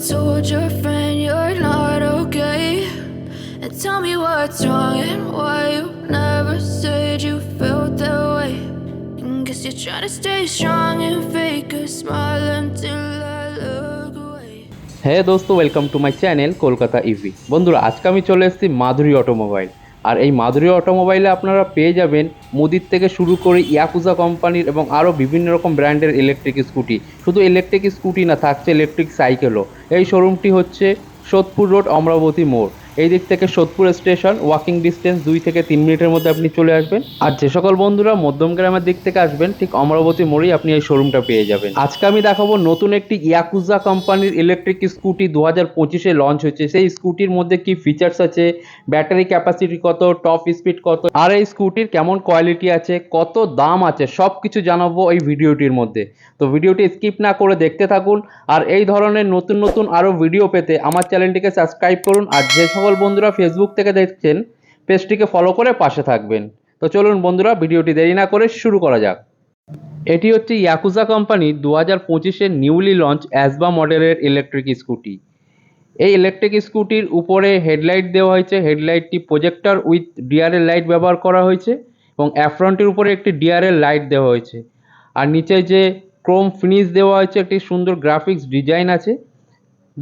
told your friend you're not okay? And tell me what's wrong and why you never said you felt that way. And guess you're trying to stay strong and fake a smile until I look away. হ্যাঁ দোস্ত welcome to my channel Kolkata EV বন্ধুরা আজকে আমি চলে এসেছি মাধুরী automobile আর এই মাধুরী অটোমোবাইলে আপনারা পেয়ে যাবেন মুদির থেকে শুরু করে ইয়াকুজা কোম্পানির এবং আরও বিভিন্ন রকম ব্র্যান্ডের ইলেকট্রিক স্কুটি শুধু ইলেকট্রিক স্কুটি না, থাকছে ইলেকট্রিক সাইকেলও এই শোরুমটি হচ্ছে সোদপুর রোড অমরাবতী মোড়। এই দিক থেকে সোদপুর স্টেশন ওয়াকিং ডিস্টেন্স দুই থেকে তিন মিনিটের মধ্যে আপনি চলে আসবেন। আর যে সকল বন্ধুরা মধ্যম গ্রামের দিক থেকে আসবেন, ঠিক অমরাবতী মোড়েই আপনি এই শোরুমটা পেয়ে যাবেন। আজকে আমি দেখাবো নতুন একটি ইয়াকুজা কোম্পানির ইলেকট্রিক স্কুটি দু হাজার পঁচিশে লঞ্চ হয়েছে। সেই স্কুটির মধ্যে কি ফিচার্স আছে ব্যাটারি ক্যাপাসিটি কত টপ স্পিড কত, আর এই স্কুটির কেমন কোয়ালিটি আছে, কত দাম আছে সব কিছু জানাব এই ভিডিওটির মধ্যে। তো ভিডিওটি স্কিপ না করে দেখতে থাকুন, আর এই ধরনের নতুন নতুন আরও ভিডিও পেতে আমার চ্যানেলটিকে সাবস্ক্রাইব করুন, আর যে সকল বন্ধুরা ফেসবুক থেকে দেখছেন, পেজটিকে ফলো করে পাশে থাকবেন। তো চলুন বন্ধুরা, ভিডিওটি দেরি না করে শুরু করা যাক। এটি হচ্ছে ইয়াকুজা কোম্পানি দু হাজার পঁচিশের নিউলি লঞ্চ অ্যাসবা মডেলের ইলেকট্রিক স্কুটি এই ইলেকট্রিক স্কুটির উপরে হেডলাইট দেওয়া হয়েছে। হেডলাইটটি প্রজেক্টর উইথ ডিআরএল লাইট ব্যবহার করা হয়েছে এবং অ্যাফ্রন্টের উপরে একটি ডিআরএল লাইট দেওয়া হয়েছে। আর নিচে যে ক্রোম ফিনিশ দেওয়া হয়েছে, একটি সুন্দর গ্রাফিক্স ডিজাইন আছে।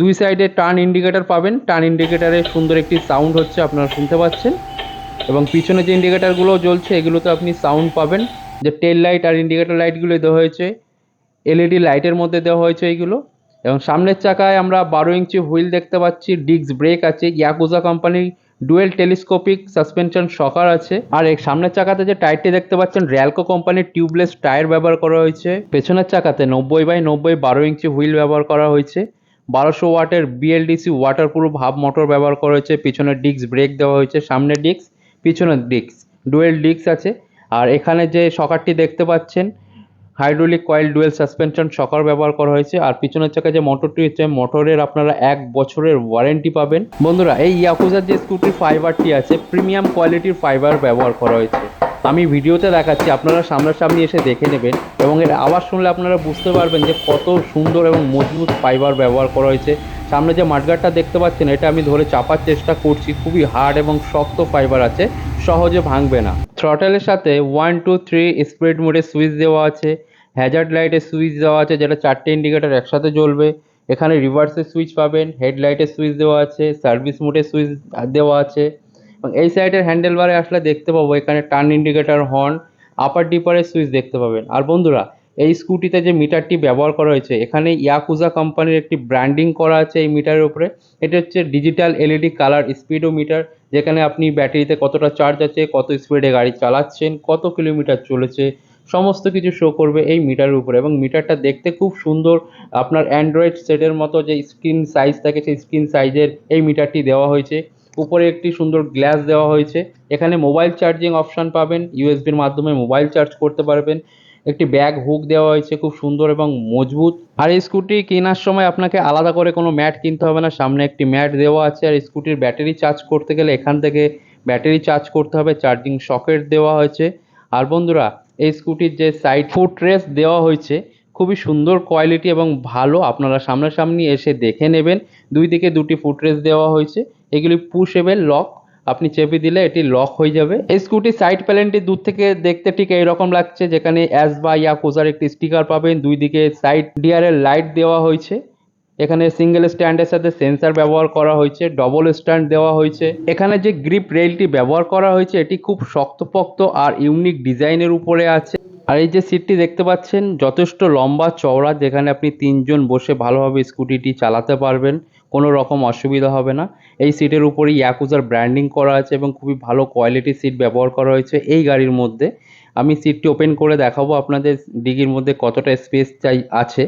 দুই সাইডে টার্ন ইন্ডিকেটর পাবেন। টার্ন ইন্ডিকেটারে সুন্দর একটি সাউন্ড হচ্ছে, আপনারা শুনতে পাচ্ছেন। এবং পিছনে যে ইন্ডিকেটারগুলো জ্বলছে, এগুলোতে আপনি সাউন্ড পাবেন। যে টেল লাইট আর ইন্ডিকেটর লাইটগুলো দেওয়া হয়েছে এলইডি লাইটের মধ্যে দেওয়া হয়েছে এইগুলো। এবং সামনের চাকায় আমরা বারো ইঞ্চি হুইল দেখতে পাচ্ছি, ডিস্ক ব্রেক আছে, ইয়াকুজা কোম্পানির ডুয়েল টেলিস্কোপিক সাসপেনশন শকার আছে। আর এই সামনের চাকাতে যে টায়ারটি দেখতে পাচ্ছেন, র্যালকো কোম্পানির টিউবলেস টায়ার ব্যবহার করা হয়েছে। পেছনের চাকাতে নব্বই বাই নব্বই বারো ইঞ্চি হুইল ব্যবহার করা হয়েছে। বারোশো ওয়াটের বিএলডিসি ওয়াটারপ্রুফ হাফ মোটর ব্যবহার করা হয়েছে। পিছনের ডিস্ক ব্রেক দেওয়া হয়েছে সামনের ডিস্ক পিছনের ডিস্ক ডুয়েল ডিস্ক আছে। আর এখানে যে শকারটি দেখতে পাচ্ছেন hydraulic coil dual suspension shocker ব্যবহার করা হয়েছে। আর পিছনের চাকা যে মোটরটি হচ্ছে মোটরের আপনারা এক বছরের ওয়ারেন্টি পাবেন। বন্ধুরা, এই ইয়াকুজার যে স্কুটির ফাইবারটি আছে প্রিমিয়াম কোয়ালিটির ফাইবার ব্যবহার করা হয়েছে। আমি ভিডিওতে দেখাচ্ছি, আপনারা সামনাসামনি এসে দেখে নেবেন এবং এর আওয়াজ শুনলে আপনারা বুঝতে পারবেন যে কত সুন্দর এবং মজবুত ফাইবার ব্যবহার করা হয়েছে। সামনে যে মাঠগাটটা দেখতে পাচ্ছেন, এটা আমি ধরে চাপার চেষ্টা করছি, খুবই হার্ড এবং শক্ত ফাইবার আছে, সহজে ভাঙবে না। থ্রটেলের সাথে ওয়ান টু থ্রি স্পিড মোডে সুইচ দেওয়া আছে হ্যাজার্ড লাইটের সুইচ দেওয়া আছে, যেটা চারটে ইন্ডিকেটার একসাথে জ্বলবে। এখানে রিভার্সের সুইচ পাবেন হেডলাইটের সুইচ দেওয়া আছে সার্ভিস মোডের সুইচ দেওয়া আছে। এবং এই সাইডের হ্যান্ডেল বারে আসলে দেখতে পাবো, এখানে টার্ন ইন্ডিকেটর হর্ন আপার ডিপারের সুইচ দেখতে পাবেন। আর বন্ধুরা, এই স্কুটিতে যে মিটারটি ব্যবহার করা হয়েছে, এখানে ইয়াকুজা কোম্পানির একটি ব্র্যান্ডিং করা আছে এই মিটারের উপরে। এটা হচ্ছে digital LED colour speedometer যেখানে আপনি ব্যাটারিতে কতটা চার্জ আছে, কত স্পিডে গাড়ি চালাচ্ছেন, কত কিলোমিটার চলেছে, সমস্ত কিছু শো করবে এই মিটারের উপরে। এবং মিটারটা দেখতে খুব সুন্দর, আপনার অ্যান্ড্রয়েড সেটের মতো যে স্ক্রিন সাইজ থাকে, সেই স্ক্রিন সাইজের এই মিটারটি দেওয়া হয়েছে। উপরে একটি সুন্দর গ্লাস দেওয়া হয়েছে। এখানে মোবাইল চার্জিং অপশান পাবেন, ইউএসবির মাধ্যমে মোবাইল চার্জ করতে পারবেন। একটি ব্যাগ হুক দেওয়া হয়েছে, খুব সুন্দর এবং মজবুত। আর এই স্কুটি কেনার সময় আপনাকে আলাদা করে কোনো ম্যাট কিনতে হবে না। সামনে একটি ম্যাট দেওয়া আছে আর স্কুটির ব্যাটারি চার্জ করতে গেলে এখান থেকে ব্যাটারি চার্জ করতে হবে, চার্জিং সকেট দেওয়া হয়েছে। আর বন্ধুরা, এই স্কুটির যে সাইড ফুট রেস দেওয়া হয়েছে খুবই সুন্দর কোয়ালিটি এবং ভালো আপনারা সামনাসামনি এসে দেখে নেবেন। দুই দিকে দুটি ফুট রেস দেওয়া হয়েছে। এগুলি পুশেবেল লক আপনি চেপে দিলে এটি লক হয়ে যাবে। এই স্কুটি সাইড প্যানেলটি দূর থেকে দেখতে ঠিক এইরকম লাগছে, যেখানে অ্যাস বা ইয়া কোজার একটি স্টিকার পাবেন। দুই দিকে সাইড ডিয়ারের লাইট দেওয়া হয়েছে। এখানে সিঙ্গেল স্ট্যান্ডের সাথে সেন্সার ব্যবহার করা হয়েছে ডবল স্ট্যান্ড দেওয়া হয়েছে। এখানে যে গ্রিপ রেলটি ব্যবহার করা হয়েছে, এটি খুব শক্তপোক্ত আর ইউনিক ডিজাইনের উপরে আছে। আর এই যে সিটটি দেখতে পাচ্ছেন, যথেষ্ট লম্বা চওড়া, যেখানে আপনি তিনজন বসে ভালোভাবে স্কুটিটি চালাতে পারবেন, কোনো রকম অসুবিধা হবে না। এই সিটের উপরে ইয়াকুজার ব্র্যান্ডিং করা আছে এবং খুবই ভালো কোয়ালিটি সিট ব্যবহার করা হয়েছে এই গাড়ির মধ্যে। আমি সিটটি ওপেন করে দেখাবো আপনাদের ডিগির মধ্যে কতটা স্পেস চাই আছে।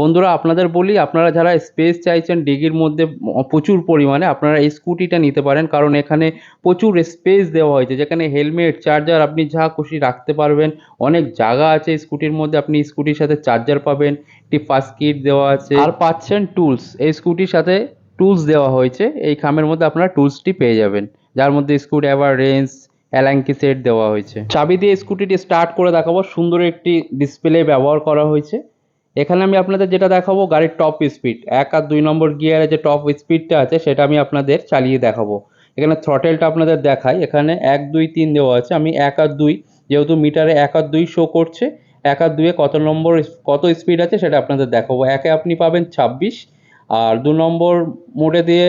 বন্ধুরা আপনাদের বলি আপনারা যারা স্পেস চাইছেন ডিগির মধ্যে প্রচুর পরিমাণে আপনারা এই স্কুটিটা নিতে পারেন। কারণ এখানে প্রচুর স্পেস দেওয়া হয়েছে যেখানে হেলমেট চার্জার আপনি যা খুশি রাখতে পারবেন। অনেক জায়গা আছে স্কুটির মধ্যে আপনি স্কুটির সাথে চার্জার পাবেন। একটি ফার্স্ট কিট দেওয়া আছে। আর পাচ্ছেন টুলস এই স্কুটির সাথে টুলস দেওয়া হয়েছে। এই খামের মধ্যে আপনারা টুলসটি পেয়ে যাবেন। যার মধ্যে screwdriver wrench Allen key set দেওয়া হয়েছে। চাবি দিয়ে স্কুটিটি স্টার্ট করে দেখাবো। সুন্দর একটি ডিসপ্লে ব্যবহার করা হয়েছে। এখানে আমি আপনাদের যেটা দেখাবো, গাড়ির টপ স্পিড এক আর দুই নম্বর গিয়ারে যে টপ স্পিডটা আছে, সেটা আমি আপনাদের চালিয়ে দেখাবো। এখানে থ্রটেলটা আপনাদের দেখাই। এখানে এক, দুই, তিন দেওয়া আছে। আমি এক আর দুই, যেহেতু মিটারে এক আর দুই শো করছে, এক আর দুয়ে কত নম্বর কত স্পিড আছে সেটা আপনাদের দেখাবো। একে আপনি পাবেন ছাব্বিশ, আর দু নম্বর মোডে দিয়ে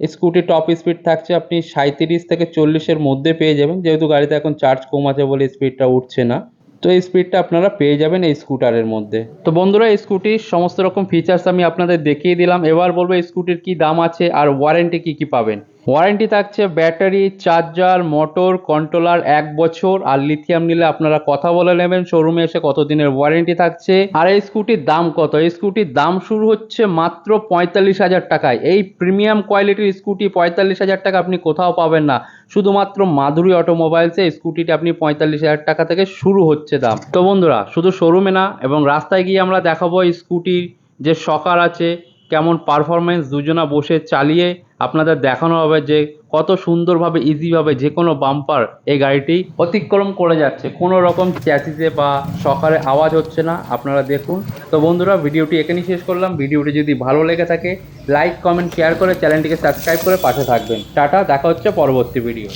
স্কুটি টপ স্পিড থাকছে আপনি সাঁত্রিশ থেকে চল্লিশের মধ্যে পেয়ে যাবেন। যেহেতু গাড়িতে এখন চার্জ কম আছে বলে স্পিডটা উঠছে না। তো এই স্পিডটা আপনারা পেয়ে যাবেন এই স্কুটারের মধ্যে। তো বন্ধুরা, এই স্কুটির সমস্ত রকম ফিচার্স আমি আপনাদের দেখিয়ে দিলাম। এবার বলব স্কুটির কি দাম আছে আর ওয়ারেন্টি কি কি পাবেন? ওয়ারেন্টি থাকছে ব্যাটারি চার্জার মোটর কন্ট্রোলার এক বছর। আর লিথিয়াম নিলে আপনারা কথা বলে নেবেন শোরুমে এসে কত দিনের ওয়ারেন্টি থাকছে। আর এই স্কুটির দাম কত? এই স্কুটির দাম শুরু হচ্ছে মাত্র পঁয়তাল্লিশ হাজার টাকায়। এই প্রিমিয়াম কোয়ালিটির স্কুটি পঁয়তাল্লিশ হাজার টাকা আপনি কোথাও পাবেন না। শুধুমাত্র মাধুরী অটোমোবাইলসে স্কুটিটা আপনি পঁয়তাল্লিশ হাজার টাকা থেকে শুরু হচ্ছে দাম। তো বন্ধুরা, শুধু শোরুমে না, এবং রাস্তায় গিয়ে আমরা দেখাবো স্কুটির যে শকার আছে, কেমন পারফরমেন্স দুজনা বসে চালিয়ে আপনাদের দেখানো হবে যে কত সুন্দরভাবে ইজিভাবে যে কোনো বাম্পার এই গাড়িটি অতিক্রম করে যাচ্ছে। কোনো রকম চ্যাচিতে বা সকালে আওয়াজ হচ্ছে না, আপনারা দেখুন। তো বন্ধুরা, ভিডিওটি এখানেই শেষ করলাম। ভিডিওটি যদি ভালো লেগে থাকে লাইক কমেন্ট শেয়ার করে চ্যানেলটিকে সাবস্ক্রাইব করে পাশে থাকবেন। টাটা, দেখা হচ্ছে পরবর্তী ভিডিও